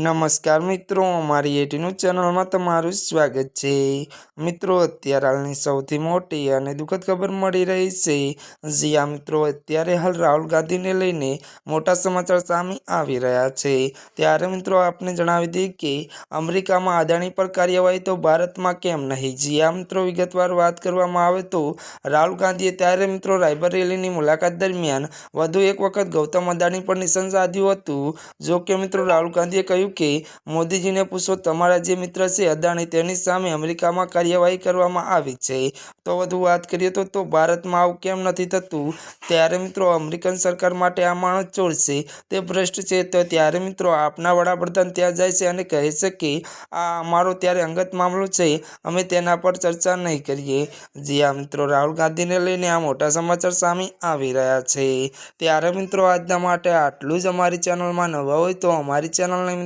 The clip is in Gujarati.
નમસ્કાર મિત્રો, અમારી એટીનું ચેનલમાં તમારું સ્વાગત છે. મિત્રો, અત્યારે હાલની સૌથી મોટી અને દુઃખદ ખબર મળી રહી છે. જ્યાં મિત્રો, અત્યારે હાલ રાહુલ ગાંધીને લઈને મોટા સમાચાર સામે આવી રહ્યા છે. ત્યારે મિત્રો, આપને જણાવી દઈએ કે અમેરિકામાં અદાણી પર કાર્યવાહી તો ભારતમાં કેમ નહીં? જ્યાં મિત્રો, વિગતવાર વાત કરવામાં આવે તો રાહુલ ગાંધીએ ત્યારે મિત્રો રાયબરેલીની મુલાકાત દરમિયાન વધુ એક વખત ગૌતમ અદાણી પર નિશાન સાધ્યું હતું. જો કે મિત્રો, રાહુલ ગાંધીએ કહ્યું કે મોદીજીને પૂછો, તમારા જે મિત્ર છે, અદાણી, તેની સામે અમેરિકામાં કાર્યવાહી કરવામાં આવી છે. તો વધુ વાત કરીએ તો તો ભારતમાં આવું કેમ નથી થતું? ત્યારે મિત્રો, અમેરિકન સરકાર માટે આ માણસ ચોર છે. તે ભ્રષ્ટ છે. તો ત્યારે મિત્રો, આપના વડાપ્રધાન ત્યાં જાય છે અને કહે છે કે, આ અમારો ત્યારે અંગત મામલો છે. અમે તેના પર ચર્ચા નહીં કરીએ. જ્યાં મિત્રો, રાહુલ ગાંધીને લઈને આ મોટા સમાચાર સામે આવી રહ્યા છે. ત્યારે મિત્રો, આજના માટે આટલું જ. અમારી ચેનલમાં નવા હોય તો અમારી ચેનલને